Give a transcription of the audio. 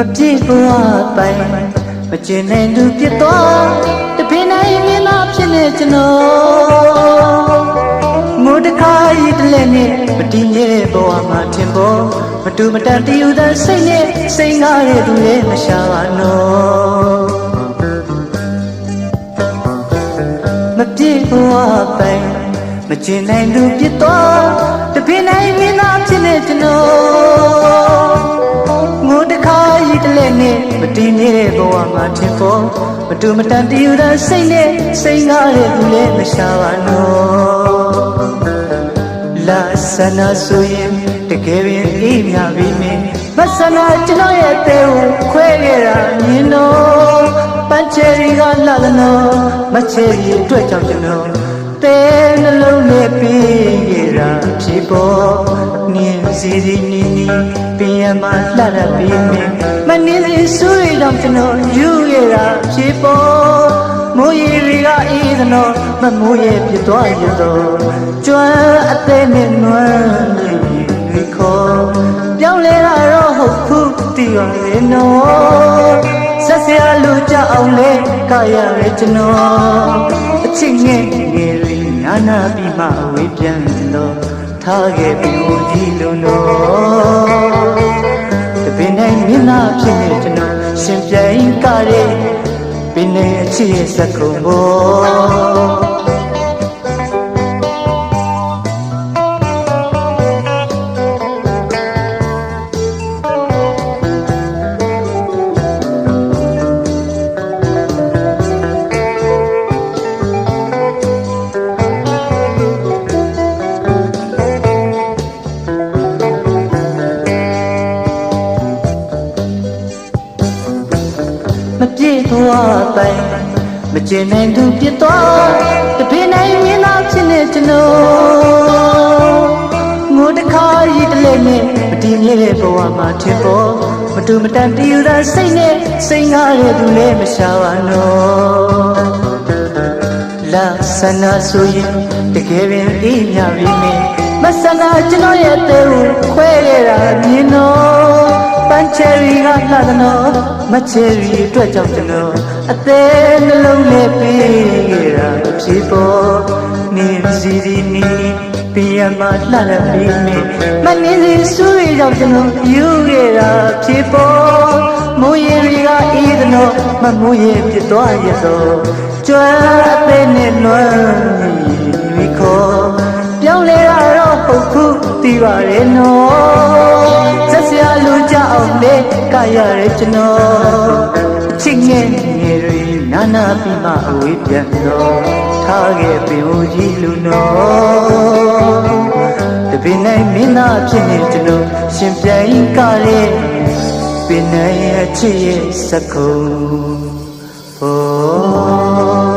ဘဝပိုင်မကျင်နိုင်သူဖြစ်သွားတပင်နိုင်မင်းသားဖြစ်နေကျွန်တော်ငိုတခါဤတလဲနဲ့မတည်ငြိမ်ဘဝမှာထင်ပေါ်မတူမတန်တည်ယူတဲ့စိတ်နဲ့စိတ်ငါရဲ့သူလည်းမရှာပါနော်မပြေဘဝပိုင်မကျင်နိုင်သူဖြစ်သွားတပင်နိုင်မင်းသားဖြစ်နေကျွန်တော် နဲ့မတည်နေတဲ့ဘဝမှာထင်ပေါ်မတူမတန်တည်ယူတဲ့စိတ်နဲ့စိတ်ငါတဲ့သူလည်းမရှာပါနော်လာဆန္ဒဆိုရင်တကယ်ပင်အေးမြပြီမင်းမဆန္ဒကျွန်တော်ရဲ့အသေးကိုခွဲခဲ့တာမြင်တော့ပန်းချယ်ရီကလာလနော်မချယ်ရီအတွက်ကြောင့်ကျွန်တော်တဲနှလုံးနဲ့ပြီးခဲ့တာဖြစ်ပေါ်နင်းစီစီနီနီ ပြင်ရမှာလှရပြီးမင်းမနင်းစီဆူရီတော့ကျွန်တော်ယူခဲ့တာဖြစ်ပေါ်မိုးရီတွေကအေးသနော်မမိုးရဲ့ပြစ်သွားရတော့ကျွမ်းအသေးနဲ့နွမ်းနေပြီခေါ်ပြောင်းလဲတာတော့ဟုတ်ခုတီးရရဲ့နော်ဆက်စရာလူကြအောင်လဲကရရဲ့ကျွန်တော်အချစ်ငယ်ငယ်လေးနာနာပြီးမှအဝေးပြန်တော့ထားခဲ့ပြီဦးကြီးလုံးတော့တပ င်တိုင်းမင်းသားဖြစ်နေကျွန်တော်ရှင်ပြိုင်ကရဲပင်နေအချစ်ရဲ့စက်ကု န်ပေါ်မပြေသွားတိုင်မကျင်နိုင်သူပြစ်သွားတပင်နိုင်မင်းသားဖြစ်နေကျွန်တော်ငိုတခါရီတလဲနဲ့မတည်မြဲတဲ့ဘဝမှာထင်ပေါ်မတူမတန်တည်ယူတဲ့စိတ်နဲ့စိတ်ငါရဲ့သူလည်းမရှာပါနော်လာဆန္ဒဆိုရင်တကယ်ပင်အေးမြပြီမင်းမဆန္ဒကျွန်တော်ရဲ့အသေးကိုခွဲခဲ့တာမြင်တော့ပန်းချယ်ရီကလှသနော် မချယ်ရီအတွက်ကြောင့်ကျွန်တော်အသေးနှလုံးနဲ့ပြေးခဲ့တာဖြစ်ပေါ်နေစီစီနီပြရမလှရပြီးမင်းမနေစီဆူရီကြောင့်ကျွန်တော်ယူခဲ့တာဖြစ်ပေါ်မိုးရီတွေကအေးသနော်မမိုးရီဖြစ်သွားရတော့ကြွမ်းအသေးနဲ့လွမ်းရီခေါ်ပြောင်းလဲတာတော့ဟုတ်ခုတီးပါရဲ့နော် ဆက်စရာလူကြအောင်လေကရရဲကျွန်တော်အချစ်ငယ်ငယ်တွေနာနာပြီးမှအဝေးပြန်တော့ထားခဲ့ပင်ဦးကြီးလူနော်တပင်နိုင်မင်းသားဖြစ်နေကျွန်တော်ရှင်ပြိုင်ကလေးပင်နိုင်အချစ်ရဲ့စကုံဘော